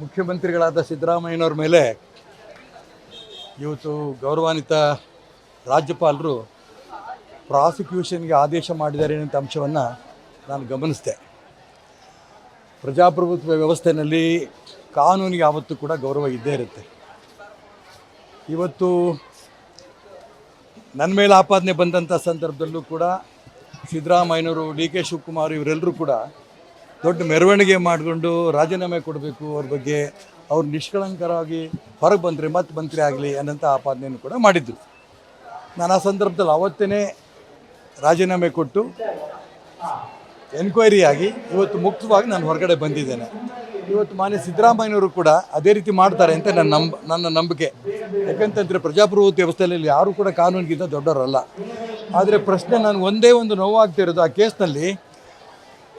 ಮುಖ್ಯಮಂತ್ರಿಗಳಾದ ಸಿದ್ದರಾಮಯ್ಯನವ್ರ ಮೇಲೆ ಇವತ್ತು ಗೌರವಾನ್ವಿತ ರಾಜ್ಯಪಾಲರು ಪ್ರಾಸಿಕ್ಯೂಷನ್ಗೆ ಆದೇಶ ಮಾಡಿದ್ದಾರೆ ಅನ್ನೋ ಅಂಶವನ್ನು ನಾನು ಗಮನಿಸಿದೆ. ಪ್ರಜಾಪ್ರಭುತ್ವ ವ್ಯವಸ್ಥೆಯಲ್ಲಿ ಕಾನೂನಿಗೆ ಯಾವತ್ತೂ ಕೂಡ ಗೌರವ ಇದ್ದೇ ಇರುತ್ತೆ. ಇವತ್ತು ನನ್ನ ಮೇಲೆ ಆಪಾದನೆ ಬಂದಂಥ ಸಂದರ್ಭದಲ್ಲೂ ಕೂಡ ಸಿದ್ದರಾಮಯ್ಯನವರು ಡಿ ಕೆ ಶಿವಕುಮಾರ್ ಇವರೆಲ್ಲರೂ ಕೂಡ ದೊಡ್ಡ ಮೆರವಣಿಗೆ ಮಾಡಿಕೊಂಡು ರಾಜೀನಾಮೆ ಕೊಡಬೇಕು ಅವ್ರ ಬಗ್ಗೆ. ಅವ್ರು ನಿಷ್ಕಳಂಕರಾಗಿ ಹೊರಗೆ ಬಂದರೆ ಮತ್ತೆ ಮಂತ್ರಿ ಆಗಲಿ ಅನ್ನೋಂಥ ಆಪಾದನೆಯನ್ನು ಕೂಡ ಮಾಡಿದ್ದರು ನಾನು ಆ ಸಂದರ್ಭದಲ್ಲಿ ಅವತ್ತೇ ರಾಜೀನಾಮೆ ಕೊಟ್ಟು ಎನ್ಕ್ವೈರಿ ಆಗಿ ಇವತ್ತು ಮುಕ್ತವಾಗಿ ನಾನು ಹೊರಗಡೆ ಬಂದಿದ್ದೇನೆ. ಇವತ್ತು ಮಾನ್ಯ ಸಿದ್ದರಾಮಯ್ಯನವರು ಕೂಡ ಅದೇ ರೀತಿ ಮಾಡ್ತಾರೆ ಅಂತ ನನ್ನ ನಂಬ, ನನ್ನ ನಂಬಿಕೆ. ಯಾಕಂತಂದರೆ ಪ್ರಜಾಪ್ರಭುತ್ವ ವ್ಯವಸ್ಥೆಯಲ್ಲಿ ಯಾರೂ ಕೂಡ ಕಾನೂನಿಗಿಂತ ದೊಡ್ಡವರಲ್ಲ. ಆದರೆ ಪ್ರಶ್ನೆ ನಾನು ಒಂದೇ ಒಂದು ನೋವಾಗ್ತಿರೋದು ಆ ಕೇಸ್ನಲ್ಲಿ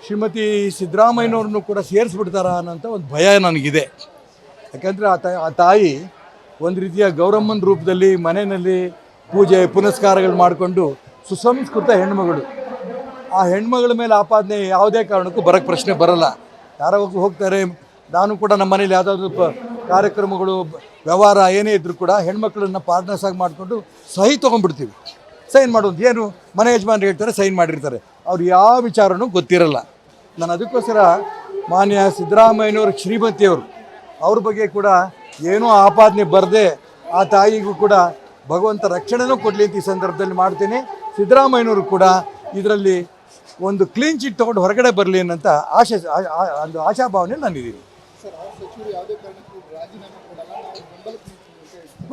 ಶ್ರೀಮತಿ ಸಿದ್ದರಾಮಯ್ಯನವ್ರನ್ನು ಕೂಡ ಸೇರಿಸ್ಬಿಡ್ತಾರ ಅನ್ನೋಂಥ ಒಂದು ಭಯ ನನಗಿದೆ. ಯಾಕಂದರೆ ಆ ತಾಯಿ ಆ ತಾಯಿ ಒಂದು ರೀತಿಯ ಗೌರಮ್ಮನ ರೂಪದಲ್ಲಿ ಮನೆಯಲ್ಲಿ ಪೂಜೆ, ಪುನಸ್ಕಾರಗಳು ಮಾಡಿಕೊಂಡು ಸುಸಂಸ್ಕೃತ ಹೆಣ್ಮಗಳು. ಆ ಹೆಣ್ಮಗಳ ಮೇಲೆ ಆಪಾದನೆ ಯಾವುದೇ ಕಾರಣಕ್ಕೂ ಬರೋಕ್ಕೆ ಪ್ರಶ್ನೆ ಬರಲ್ಲ. ಯಾರೋ ಹೋಗ್ತಾರೆ, ನಾನು ಕೂಡ ನಮ್ಮ ಮನೇಲಿ ಯಾವುದಾದ್ರು ಕಾರ್ಯಕ್ರಮಗಳು, ವ್ಯವಹಾರ ಏನೇ ಇದ್ದರೂ ಕೂಡ ಹೆಣ್ಮಕ್ಳನ್ನ ಪಾರ್ಟ್ನರ್ಸ್ ಆಗಿ ಮಾಡಿಕೊಂಡು ಸಹಿ ತೊಗೊಂಡ್ಬಿಡ್ತೀವಿ. ಸೈನ್ ಮಾಡೋದು ಏನು? ಮನೆ ಯಜಮಾನ್ರು ಹೇಳ್ತಾರೆ, ಸೈನ್ ಮಾಡಿರ್ತಾರೆ. ಅವ್ರು ಯಾವ ವಿಚಾರನೂ ಗೊತ್ತಿರಲ್ಲ. ನಾನು ಅದಕ್ಕೋಸ್ಕರ ಮಾನ್ಯ ಸಿದ್ದರಾಮಯ್ಯನವ್ರ ಶ್ರೀಮತಿಯವರು ಅವ್ರ ಬಗ್ಗೆ ಕೂಡ ಏನೂ ಆಪಾದನೆ ಬರದೆ ಆ ತಾಯಿಗೂ ಕೂಡ ಭಗವಂತ ರಕ್ಷಣೆನೂ ಕೊಡಲಿ ಅಂತ ಈ ಸಂದರ್ಭದಲ್ಲಿ ಮಾಡ್ತೀನಿ. ಸಿದ್ದರಾಮಯ್ಯನವರು ಕೂಡ ಇದರಲ್ಲಿ ಒಂದು ಕ್ಲೀನ್ ಚಿಟ್ ತೊಗೊಂಡು ಹೊರಗಡೆ ಬರಲಿ ಅನ್ನೋಂಥ ಆಶೆ ಒಂದು ಆಶಾಭಾವನೆ ನಾನಿದ್ದೀನಿ.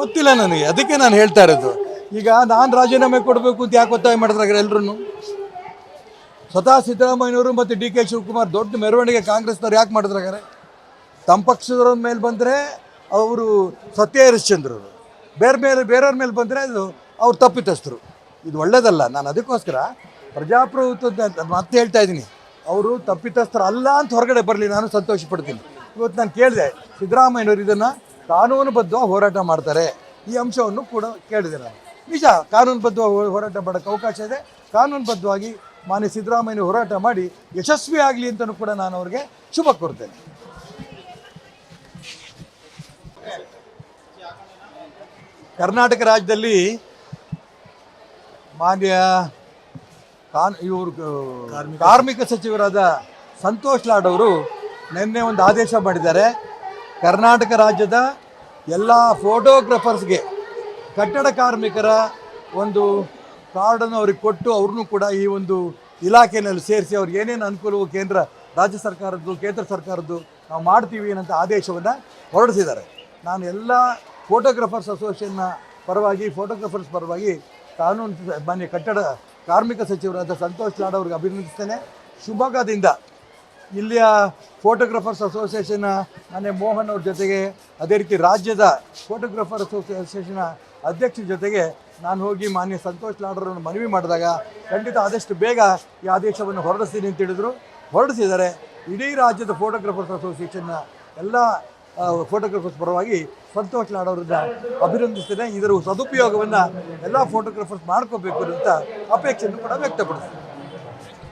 ಗೊತ್ತಿಲ್ಲ ನನಗೆ ಅದಕ್ಕೆ ನಾನು ಹೇಳ್ತಾ ಇರೋದು. ಈಗ ನಾನು ರಾಜೀನಾಮೆ ಕೊಡಬೇಕು ಅಂತ ಯಾಕೆ ಒತ್ತಾಯ ಮಾಡಿದ್ರಾಗ ಎಲ್ಲರೂ ಸ್ವತಃ ಸಿದ್ದರಾಮಯ್ಯನವರು ಮತ್ತು ಡಿ ಕೆ ಶಿವಕುಮಾರ್ ದೊಡ್ಡ ಮೆರವಣಿಗೆ ಕಾಂಗ್ರೆಸ್ನವ್ರು ಯಾಕೆ ಮಾಡಿದ್ರಾಗಾರೆ ತಮ್ಮ ಪಕ್ಷದವ್ರ ಮೇಲೆ ಬಂದರೆ ಅವರು ಸತ್ಯ ಹರಿಶ್ಚಂದ್ರರು. ಬೇರೆ ಮೇಲೆ, ಬೇರೆಯವ್ರ ಮೇಲೆ ಬಂದರೆ ಅದು ಅವ್ರು ತಪ್ಪಿತಸ್ಥರು. ಇದು ಒಳ್ಳೇದಲ್ಲ, ನಾನು ಅದಕ್ಕೋಸ್ಕರ ಪ್ರಜಾಪ್ರಭುತ್ವದ ಮತ್ತೆ ಹೇಳ್ತಾ ಇದ್ದೀನಿ. ಅವರು ತಪ್ಪಿತಸ್ಥರು ಅಲ್ಲ ಅಂತ ಹೊರಗಡೆ ಬರಲಿ, ನಾನು ಸಂತೋಷ ಪಡ್ತೀನಿ. ಇವತ್ತು ನಾನು ಕೇಳಿದೆ, ಸಿದ್ದರಾಮಯ್ಯನವರು ಇದನ್ನು ಕಾನೂನುಬದ್ಧವಾಗಿ ಹೋರಾಟ ಮಾಡ್ತಾರೆ. ಈ ಅಂಶವನ್ನು ಕೂಡ ಕೇಳಿದೆ ನಾನು. ನಿಜ ಕಾನೂನುಬದ್ಧವಾಗಿ ಹೋರಾಟ ಮಾಡೋಕ್ಕೆ ಅವಕಾಶ ಇದೆ. ಕಾನೂನುಬದ್ಧವಾಗಿ ಮಾನ್ಯ ಸಿದ್ದರಾಮಯ್ಯ ಹೋರಾಟ ಮಾಡಿ ಯಶಸ್ವಿ ಆಗಲಿ ಅಂತಲೂ ಕೂಡ ನಾನು ಅವ್ರಿಗೆ ಶುಭ ಕೋರ್ತೇನೆ. ಕರ್ನಾಟಕ ರಾಜ್ಯದಲ್ಲಿ ಮಾನ್ಯ ಕಾನ್ ಇವರು ಕಾರ್ಮಿಕ ಸಚಿವರಾದ ಸಂತೋಷ್ ಲಾಡ್ ಅವರು ನಿನ್ನೆ ಒಂದು ಆದೇಶ ಮಾಡಿದ್ದಾರೆ. ಕರ್ನಾಟಕ ರಾಜ್ಯದ ಎಲ್ಲ ಫೋಟೋಗ್ರಫರ್ಸ್ಗೆ ಕಟ್ಟಡ ಕಾರ್ಮಿಕರ ಒಂದು ಕಾರ್ಡನ್ನು ಅವ್ರಿಗೆ ಕೊಟ್ಟು ಅವ್ರನ್ನೂ ಕೂಡ ಈ ಒಂದು ಇಲಾಖೆಯಲ್ಲಿ ಸೇರಿಸಿ ಅವ್ರಿಗೆ ಏನೇನು ಅನುಕೂಲವು ಕೇಂದ್ರ, ರಾಜ್ಯ ಸರ್ಕಾರದ್ದು, ಕೇಂದ್ರ ಸರ್ಕಾರದ್ದು ನಾವು ಮಾಡ್ತೀವಿ ಅನ್ನೋಂಥ ಆದೇಶವನ್ನು ಹೊರಡಿಸಿದ್ದಾರೆ. ನಾನು ಎಲ್ಲ ಫೋಟೋಗ್ರಾಫರ್ಸ್ ಅಸೋಸಿಯೇಷನ್ನ ಪರವಾಗಿ ಫೋಟೋಗ್ರಾಫರ್ಸ್ ಪರವಾಗಿ ಕಾನೂನು ಮಾನ್ಯ ಕಟ್ಟಡ ಕಾರ್ಮಿಕ ಸಚಿವರಾದ ಸಂತೋಷ್ ಲಾಡ್ ಅವ್ರಿಗೆ ಅಭಿನಂದಿಸ್ತೇನೆ. ಶಿವಮೊಗ್ಗದಿಂದ ಇಲ್ಲಿಯ ಫೋಟೋಗ್ರಾಫರ್ಸ್ ಅಸೋಸಿಯೇಷನ್ ಮಾನ್ಯ ಮೋಹನ್ ಅವ್ರ ಜೊತೆಗೆ ಅದೇ ರೀತಿ ರಾಜ್ಯದ ಫೋಟೋಗ್ರಾಫರ್ ಅಸೋಸಿಯೇಷನ್ ಅಧ್ಯಕ್ಷರ ಜೊತೆಗೆ ನಾನು ಹೋಗಿ ಮಾನ್ಯ ಸಂತೋಷ್ ಲಾಡ್ರನ್ನು ಮನವಿ ಮಾಡಿದಾಗ ಖಂಡಿತ ಆದಷ್ಟು ಬೇಗ ಈ ಆದೇಶವನ್ನು ಹೊರಡಿಸ್ತೀನಿ ಅಂತ ಹೇಳಿದರು. ಹೊರಡಿಸಿದರೆ ಇಡೀ ರಾಜ್ಯದ ಫೋಟೋಗ್ರಾಫರ್ಸ್ ಅಸೋಸಿಯೇಷನ್ನ ಎಲ್ಲ ಫೋಟೋಗ್ರಾಫರ್ಸ್ ಪರವಾಗಿ ಸಂತೋಷ್ ಲಾಡ್ ಅವರನ್ನ ಅಭಿನಂದಿಸ್ತೇನೆ. ಇದರ ಸದುಪಯೋಗವನ್ನು ಎಲ್ಲ ಫೋಟೋಗ್ರಾಫರ್ಸ್ ಮಾಡ್ಕೋಬೇಕು ಅಂತ ಅಪೇಕ್ಷೆಯನ್ನು ಕೂಡ ವ್ಯಕ್ತಪಡಿಸ್ತೀನಿ.